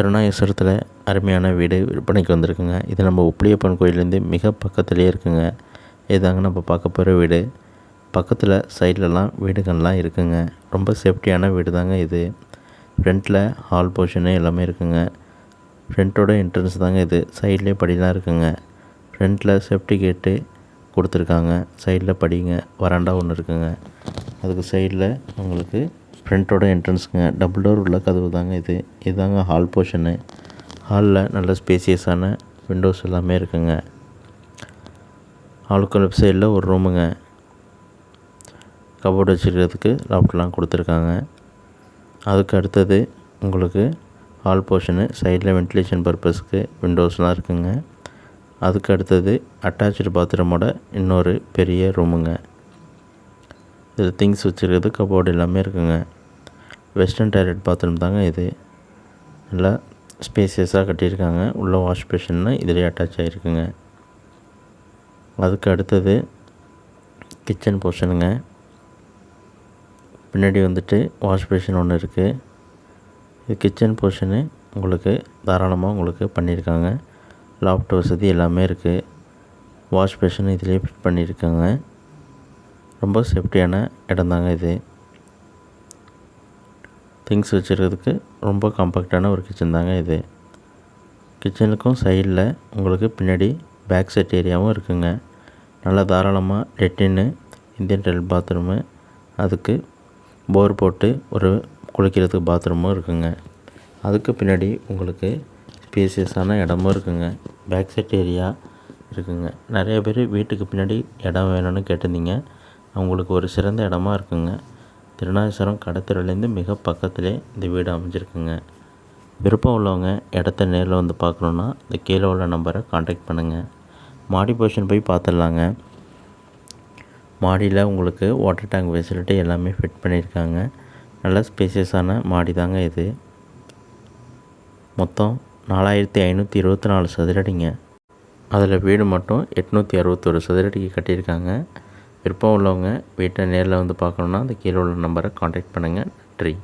திருநாகேஸ்வரத்தில் அருமையான வீடு விற்பனைக்கு வந்திருக்குங்க. இது நம்ம உப்பிலியப்பன் கோயிலேருந்து மிக பக்கத்துலேயே இருக்குங்க. இதாங்க நம்ம பார்க்க போகிற வீடு. பக்கத்தில் சைட்லலாம் வீடுகள்லாம் இருக்குங்க. ரொம்ப சேஃப்டியான வீடு தாங்க இது ஃப்ரண்ட்டில் ஹால் போர்ஷனு எல்லாமே இருக்குங்க. ஃப்ரண்ட்டோட என்ட்ரன்ஸ் தாங்க இது. சைட்லேயே படிலாம் இருக்குங்க. ஃப்ரண்ட்டில் சேஃப்டி கேட்டு கொடுத்துருக்காங்க. சைடில் படிங்க. வராண்டா ஒன்று இருக்குங்க. அதுக்கு சைடில் உங்களுக்கு ஃப்ரண்ட்டோட என்ட்ரன்ஸுங்க டபுள் டோர் உள்ள கதவு தாங்க இது இதுதாங்க ஹால் போர்ஷனு ஹாலில் நல்ல ஸ்பேசியஸான விண்டோஸ் எல்லாமே இருக்குங்க. ஹாலுக்கு லெஃப்ட் சைடில் ஒரு ரூமுங்க கபோர்டு வச்சுருக்கிறதுக்கு லாப்ட்லாம் கொடுத்துருக்காங்க. அதுக்கு அடுத்தது உங்களுக்கு ஹால் போர்ஷனு சைடில் வென்டிலேஷன் பர்பஸ்க்கு விண்டோஸ்லாம் இருக்குங்க. அதுக்கு அடுத்தது அட்டாச்சு பாத்ரூமோட இன்னொரு பெரிய ரூமுங்க இது திங்ஸ் வச்சுருக்கிறது கபோர்டு எல்லாமே இருக்குங்க. வெஸ்டர்ன் டாய்லெட் பாத்ரூம் தாங்க இது. நல்லா ஸ்பேசியஸாக கட்டியிருக்காங்க. உள்ளே வாஷ் பேஷன்னு இதிலே அட்டாச் ஆகிருக்குங்க அதுக்கு அடுத்தது கிச்சன் போர்ஷனுங்க பின்னாடி வந்துட்டு வாஷ் பேஷன் ஒன்று இருக்குது இது கிச்சன் போர்ஷனு உங்களுக்கு தாராளமாக உங்களுக்கு பண்ணியிருக்காங்க. லாப்ட் வசதி எல்லாமே இருக்குது வாஷ் பேஷன் இதிலே ஃபிட் பண்ணியிருக்காங்க. ரொம்ப சேஃப்டியான இடந்தாங்க இது. திங்ஸ் வச்சுருக்கிறதுக்கு ரொம்ப காம்பேக்டான ஒரு கிச்சன் தாங்க இது. கிச்சனுக்கும் சைடில் உங்களுக்கு பின்னாடி பேக் செட் ஏரியாவும் இருக்குங்க. நல்லா தாராளமாக லெட்டின்னு இந்தியன் டைல் பாத்ரூமு அதுக்கு போர் போட்டு ஒரு குளிக்கிறதுக்கு பாத்ரூமும் இருக்குங்க. அதுக்கு பின்னாடி உங்களுக்கு ஸ்பேசியஸான இடமும் இருக்குங்க. பேக் செட் ஏரியா இருக்குங்க. நிறைய பேர் வீட்டுக்கு பின்னாடி இடம் வேணும்னு கேட்டிருந்தீங்க. அவங்களுக்கு ஒரு சிறந்த இடமா இருக்குங்க. திருநாகேஸ்வரம் கடத்தெருவுலேருந்து மிக பக்கத்திலே இந்த வீடு அமைஞ்சிருக்குங்க. விருப்பம் உள்ளவங்க இடத்த நேரில் வந்து பார்க்கணுன்னா இந்த கீழே உள்ள நம்பரை காண்டாக்ட் பண்ணுங்கள் மாடி போர்ஷன் போய் பார்த்துடலாங்க. மாடியில் உங்களுக்கு வாட்டர் டேங்க் ஃபெசிலிட்டி எல்லாமே ஃபிட் பண்ணியிருக்காங்க. நல்ல ஸ்பேசியஸான மாடி தாங்க இது. மொத்தம் நாலாயிரத்தி ஐநூற்றி இருபத்தி நாலு சதுரடிங்க. அதில் வீடு மட்டும் எட்நூற்றி அறுபத்தொரு சதுரடிக்கு கட்டியிருக்காங்க. விருப்பம் உள்ளவங்க வீட்டை நேரில் வந்து பார்க்கணுன்னா அந்த கீழே உள்ள நம்பரை காண்டாக்ட் பண்ணுங்கள் நன்றி.